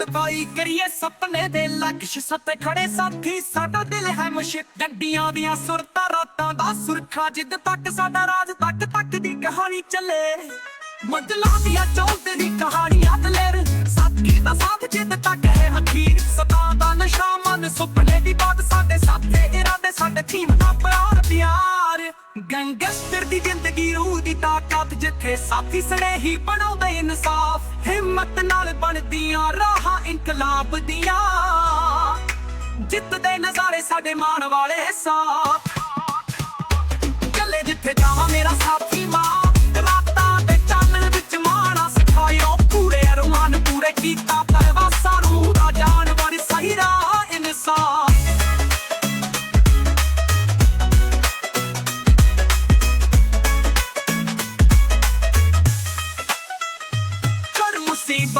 ਜੋੜ ਕਰੀਏ ਸੁਪਨੇ ਦੇ ਲਕਸ਼। ਸੱਤੇ ਖੜੇ ਸਾਥੀ, ਸਾਡਾ ਦਿਲ ਹੈ ਮੁਸ਼ਕ। ਡੰਡੀਆਂ ਦੀਆਂ ਸੁਰਤਾਂ, ਰਾਤਾਂ ਦਾ ਸੁਰਖਾ। ਜਿੱਦ ਤੱਕ ਸਾਡਾ ਰਾਜ ਤੱਕ ਤੱਕ ਦੀ ਕਹਾਣੀ ਚੱਲੇ। ਮੰਜ਼ਲਾਂ ਦੀਆਂ ਚੌਂਕ ਦੀ ਕਹਾਣੀ ਅਦਲੇਰ ਸਾਥੀ ਦਾ ਸਾਥ ਜਿੱਦ ਤੱਕ ਹੈ ਹਕੀਰ। ਸਦਾ ਦਾ ਨਸ਼ਾ ਮਨ ਸੁਪਨੇ ਦੀ ਬਾਤ। ਸਾਡੇ ਸਾਥੇ ਇਰਾਦੇ, ਸਾਡੇ ਟੀਮ ਦਾ ਪਿਆਰ ਪਿਆਰ। ਗੰਗਸਟਰ ਦੀ ਜ਼ਿੰਦਗੀ, ਰੂਹ ਦੀ ਤਾਕਤ। ਜਿੱਥੇ ਸਾਥੀ ਸਣੇ ਹੀ ਬਣਾਉਂਦੇ ਇਨਸਾਫ। ਹਿੰਮਤ ਨਾਲ ਬਣਦੀਆਂ ਰਾਹਾਂ ਇਨਕਲਾਬ ਦੀਆਂ। ਜਿੱਤ ਨਜ਼ਾਰੇ ਸਾਡੇ ਮਾਣ ਵਾਲੇ ਸਾਥ। ਚੱਲੇ ਜਿੱਥੇ ਜਾਵਾਂ ਮੇਰਾ ਸਾਥੀ।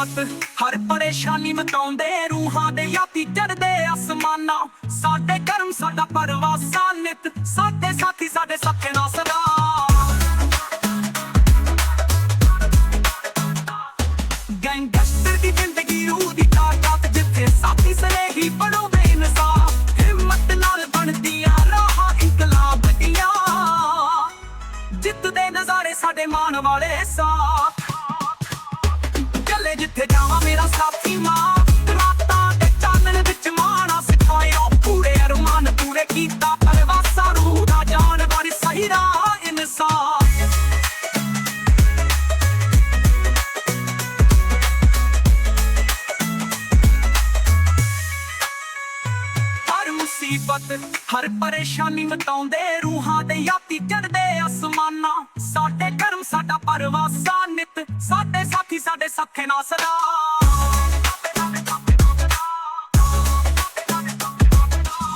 ਮੁਸੀਬਤ ਹਰ ਪਰੇਸ਼ਾਨੀ ਮਤਾਉਂਦੇ ਰੂਹਾਂ ਦੇ ਯਾਤੀ ਚੜਦੇ ਅਸਮਾਨਾਂ। ਸਾਡੇ ਕਰਮ, ਸਾਡਾ ਪਰਵਾਸਾ ਨਿਤ, ਸਾਡੇ ਸਾਥੀ, ਸਾਡੇ ਸਾਥੇ ਨਾਲ ਸਦਾ। ਗੈਂਗਸਟਰ ਦੀ ਜ਼ਿੰਦਗੀ, ਰੂਹ ਦੀ ਤਾਕਤ, ਜਿੱਥੇ ਸਾਥੀ ਸਨੇ ਹੀ ਬਣਾਉਂਦੇ ਇਨਸਾਫ ਹਿੰਮਤ ਨਾਲ ਬਣਦੀਆਂ ਰਾਹਾਂ, ਇਨਕਲਾਬ ਦੀਆਂ। ਜਿੱਤ ਦੇ ਨਜ਼ਾਰੇ ਸਾਡੇ ਮਾਣ ਵਾਲੇ ਸਾਥ ਜਿੱਥੇ ਜਾਵਾਂ ਮੇਰਾ ਸਾਥੀ ਮਾਂ। ਰਾਤਾਂ ਦੇ ਚਾਨਣ ਵਿੱਚ ਮਾਣਾ ਸਿਖਾਇਓ ਪੂਰੇ ਅਰਮਾਨ ਪੂਰੇ ਕੀਤਾ। ਪਰਵਾਸਾ ਰੂਹ ਦਾ ਜਾਨਵਰ ਸਹੀ ਰਾਹ ਇਨਸਾਨ। ਮੁਸੀਬਤ, ਹਰ ਪਰੇਸ਼ਾਨੀ ਮਟਾਉਂਦੇ ਰੂਹਾਂ ਦੇ ਯਾਤੀ ਚੜਦੇ ਅਸਮਾਨਾਂ। ਸਾਡੇ ਕਰਮ, ਸਾਡਾ ਪਰਵਾਸਾ ਨਿਤ ਸਾਡੇ ਸਾਥੀ, ਸਾਡੇ ਸਾਥੇ ਨਾਲ ਸਦਾ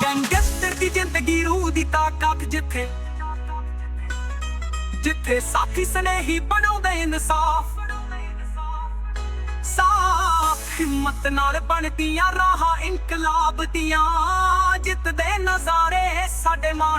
ਗੈਂਗਸਟਰ ਦੀ ਜ਼ਿੰਦਗੀ ਰੂਹ ਦੀ ਤਾਕਤ ਜਿੱਥੇ ਜਿੱਥੇ ਸਾਥੀ ਸਨੇ ਹੀ ਬਣਾਉਂਦੇ ਇਨਸਾਫ। ਸਾਫ਼ ਹਿੰਮਤ ਨਾਲ ਬਣਦੀਆਂ ਰਾਹਾਂ, ਇਨਕਲਾਬ ਦੀਆਂ ਜਿੱਤ ਨਜ਼ਾਰੇ ਸਾਡੇ ਮਾਣ